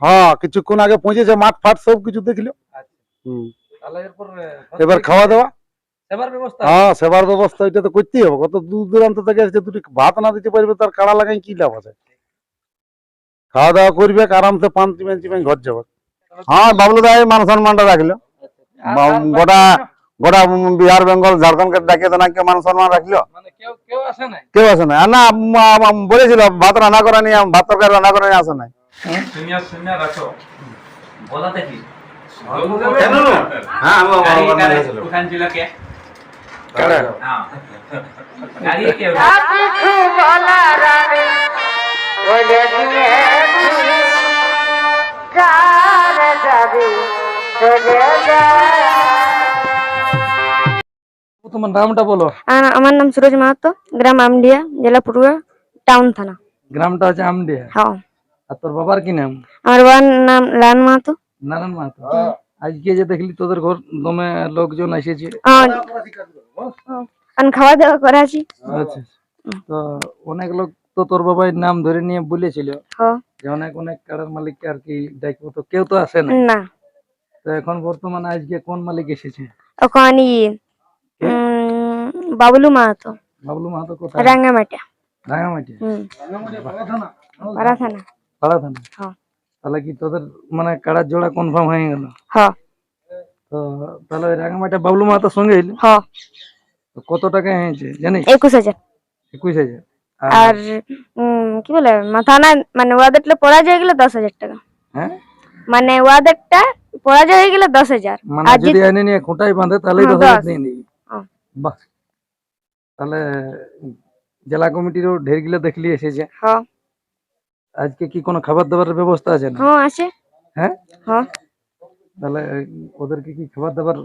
হ্যাঁ কিছুক্ষণ আগে পৌঁছেছে মাঠ ফাট সব কিছু দেখল। আচ্ছা। এবার খাওয়া দাওয়া? সেবার ব্যবস্থা? হ্যাঁ সেবার ব্যবস্থা এটা তো করতেই হবে। কত দূর দূরান্ত থেকে দুটি ভাত না দিতে পারবে তার কাড়া লাগাই কি লাভ আছে? খাওয়া দাওয়া করবে আরামসে পান চিমেন চিমেন ঘর যাবে। হ্যাঁ বাবলু দা মান সম্মানটা রাখল। গোটা- গোটা বিহার বেঙ্গল ঝাড়খণ্ডকে ডাকিয়ে তো নাকি মান সম্মান রাখল? মানে কেউ আসে না আর না বলেছিল ভাত রান্না করা নিয়ে ভাত তরকারি রান্না করা নিয়ে আসে নাই। শূন্য শূন্য রাখো। বলাতে কি? হ্যাঁ। হ্যাঁ তোমার নামটা বলো। আমার নাম সুরজ মাহাতো। গ্রাম আমডিয়া জেলা পুরুলিয়া টাউন থানা। গ্রামটা হচ্ছে আমডিয়া। হ্যাঁ। আর তোর বাবার কি নাম? আমার বাবার নাম লান মাহাতো। নারায়ণ মাহাতো। আজকে যে দেখলি তোদের ঘর দমে লোকজন এসেছে। খাওয়া দাওয়া করা আছে আচ্ছা তো অনেক লোক তো তোর বাবার নাম ধরে নিয়ে বলেছিল। যে অনেক অনেক কাড়ার মালিককে আর কি ডাকবো তো কেউ তো আসে না না। তো এখন বর্তমানে আজকে কোন মালিক এসেছে? ওখানে বাবলু মাহাতো। বাবলু মাহাতো কোথায়? রাঙামাটি হুম। পাড়া থানা। পাড়া থানা হ্যাঁ। তাহলে কি তোদের মানে কাড়ার জোড়া কনফার্ম হয়ে গেল? হ্যাঁ। তো তাহলে রাঙামাটি বাবলু মাহাতোর সঙ্গে এলো? হ্যাঁ। তো কত টাকা হয়েছে জানিস? একুশ হাজার। একুশ হাজার। আর কি বলে মাথানা মানে ওয়াদেরটা পরাজয় হয়ে গেলে দশ হাজার টাকা। হ্যাঁ? মানে ওয়াদেরটা পরাজয় হয়ে গেলে দশ হাজার। মানে যদি এনে নিয়ে খোঁটাই বাঁধে তাহলে দশ হাজার। দিয়ে দিবি হ্যাঁ। বাহ। তাহলে জেলা কমিটিরও ঢের গিলে দেখলি এসেছে। হ্যাঁ। আজকে কি কোনো খাবার দাবারের ব্যবস্থা আছে না? হ্যাঁ আছে। হ্যাঁ? হ্যাঁ। তাহলে ওদেরকে কি খাবার দাবার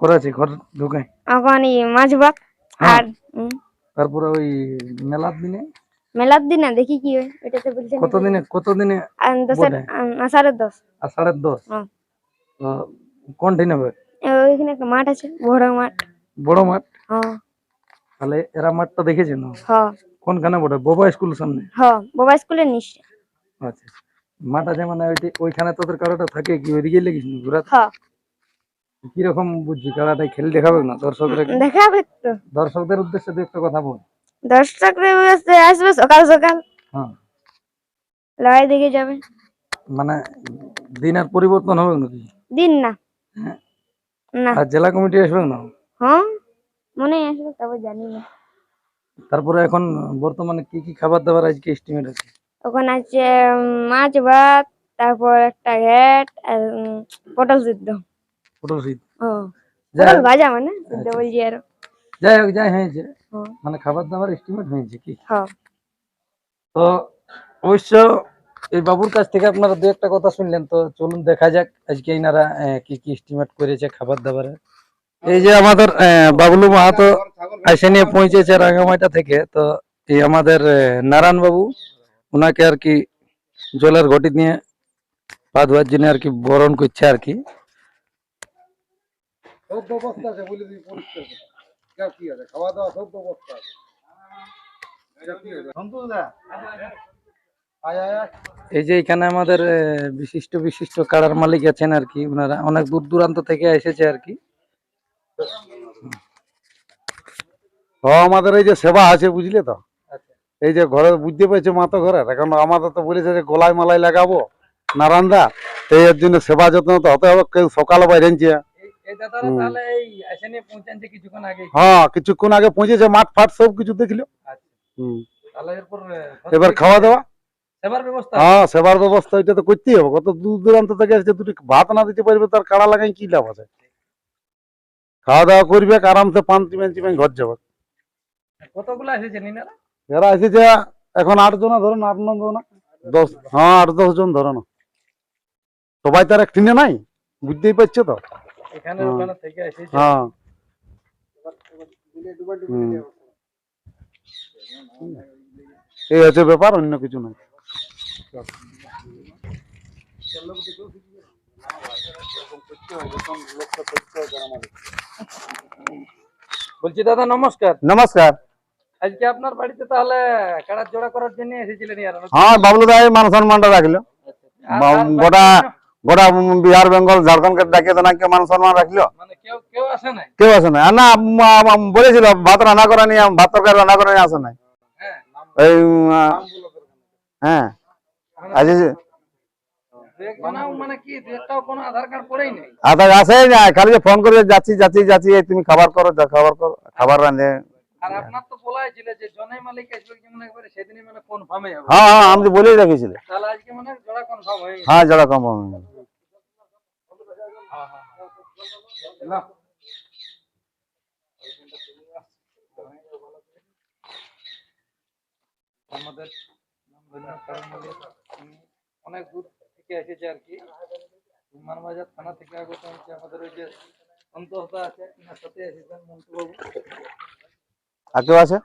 করা আছে ঘর ঢুকে ওখানে মাছ ভাত হ্যাঁ। আর তারপরে ওই মেলার দিনে? মেলার দিনে দেখি কি হয় এটা তো বলছেন। কত দিনে কত দিনে আর দশের বলে? আম, আষাঢ়ের দশ। আষাঢ়ের দশ? হ্যাঁ। তো কোনটি নেবে এ, ওইখানে একটা মাঠ আছে বড় মাঠ। বড় মাঠ? হ্যাঁ। তাহলে এরা মাঠটা দেখেছেন? হ্যাঁ। কোনখানে বড় বোবা স্কুলের সামনে? হ্যাঁ বাবা স্কুলের নিশ্চয় আচ্ছা। মাঠ আছে মানে ওইখানে তোদের কারাটা থাকে কি? ওইদিকে লেগিস না হ্যাঁ। কীরকম বুঝছি? কারাটা খেলে দেখাবে না? দর্শকরা দেখাবে তো। দর্শকদের উদ্দেশ্যে দু একটা কথা বল। দর্শকরা আসবে আসবে সকাল সকাল। হ্যাঁ। লড়াই দেখে যাবে। মানে দিন আর পরিবর্তন হবে নাকি? দিন না। হ্যাঁ। না। আর জেলা কমিটি আসবে না? হ্যাঁ। মনে আসবে তবে জানি না। তারপরে এখন বর্তমানে কি কি খাবার দাবার আজকে এস্টিমেট আছে? ওখানে আছে উম, মাছ ভাত তারপর একটা ঘ্যাট আর পটল সিদ্ধ। পটল শীত ও যাই পটল হোক- ভাজা মানে সিদ্ধ আচ্ছা। বলছি আর। যাই হোক যাই হয়েছে। হ্যাঁ। মানে খাবার দাবার এস্টিমেট হয়েছে কি? হ্যাঁ তো অবশ্য এই বাবুর কাছ থেকে আপনারা দু একটা কথা শুনলেন তো চলুন দেখা যাক আজকে এনারা আহ, কি কি এস্টিমেট করেছে খাবার দাবারে। এই যে আমাদের আহ, বাবলু মাহাতো এসে নিয়ে পৌঁছেছে রাঙ্গামাটা থেকে তো এই আমাদের নারায়ণ বাবু। ওনাকে আর কি জলের ঘটি নিয়ে পা ধোয়ার জন্য আর কি বরণ করছে আর কি। খাওয়া দাওয়া সব ব্যবস্থা আছে। এই যে এখানে আমাদের বিশিষ্ট বিশিষ্ট কাড়ার মালিক আছেন আর কি ওনারা অনেক দূর দূরান্ত থেকে এসেছে আর কি। ও আমাদের এই যে সেবা আছে বুঝলে তো? এই যে ঘরে বুঝতে পেরেছে মাতো ঘরে এখন আমাদের তো বলেছে যে গলায় মালাই লাগাবো। নারান্দা এই এর জন্য সেবা যত্ন তো হতে হবে কেউ সকালে বাইরেছে হ্যাঁ কিছুক্ষণ আগে পৌঁছেছে মাঠ ফাট সব কিছু দেখল। আচ্ছা। এবার খাওয়া দাওয়া? হ্যাঁ সেবার ব্যবস্থা এটা তো করতেই হবে। কত দূর দূরান্ত থেকে এসেছে দুটি ভাত না দিতে পারবে তার কাড়া লাগাই কি লাভ আছে? খাওয়া দাওয়া করবে আরামসে পান চিমেন চিমেন ঘর যাবে। কতগুলো এসেছে নিনারা? এরা এসেছে এখন আট জনা ধরুন আট ন জন। দশ হ্যাঁ আট দশ জন ধরো না। সবাই তার এক টিনে নাই বুঝতেই পারছ তো? হ্যাঁ। হ্যাঁ। এই হচ্ছে ব্যাপার অন্য কিছু নয় বলছি দাদা নমস্কার। নমস্কার। আজকে আপনার বাড়িতে তাহলে কাড়া জোড়া করার জন্য এসেছিলেন ইয়ারা? হ্যাঁ বাবলু দা মান সম্মানটা রাখল। গোটা গোটা বিহার বেঙ্গল ঝাড়খণ্ডকে ডাকে তো না কেউ মান সম্মান রাখল? মানে কেউ আসে নাই? কেউ আসে না আর না বলেছিল ভাত রান্না করা নিয়ে ভাত তরকারি রান্না করে নিয়ে আসে নাই। হ্যাঁ এই হ্যাঁ। আজ এই মানে কি দু একটাও কোনো আধার নেই? আসেই না খালি যে ফোন করে যাচ্ছি যাচ্ছি যাচ্ছি তুমি খাবার করো খাবার করো খাবার রাঁধে আর আপনার তো বলাই ছিল যে জনাই মালিক আসবে যেমন একবারে সেদিনই মানে কনফার্মই হবে। হ্যাঁ হ্যাঁ আমি তো বলেই রেখেছিল তাহলে আজকে মানে জোড়া কনফার্ম হয়ে গেছে। হ্যাঁ। আমাদের অনেক দূর থেকে এসেছে আর কি মানবাজার থানা থেকে আগত হচ্ছে আমাদের ওই যে অন্তহতা আছে সাথে এসেছেন মন্টু বাবু আর কেউ আছে?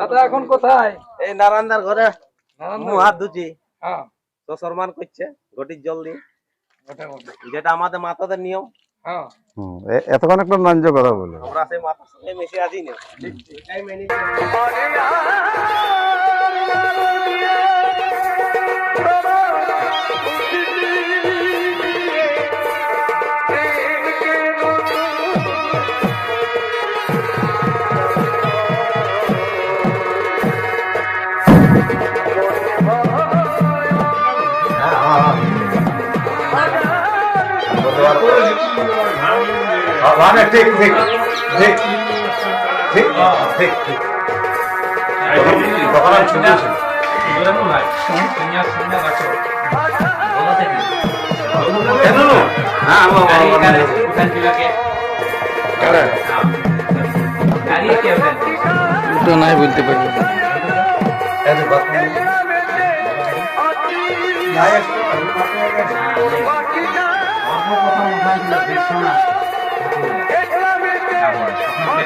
দাদা এখন কোথায়? এই নারায়ণদার ঘরে। হাত ধুছি হ্যাঁ। তো সম্মান করছে ঘটির জল দিয়ে যেটা আমাদের মাতাদের নিয়ম। এতক্ষণ একটা নাঞ্জ কথা বলে আমরা আছি না ঠিক ঠিক ঠিক ঠিক ঠিক ঠিক। তখন আমি শুনে আসি ভাই শুনে শুনে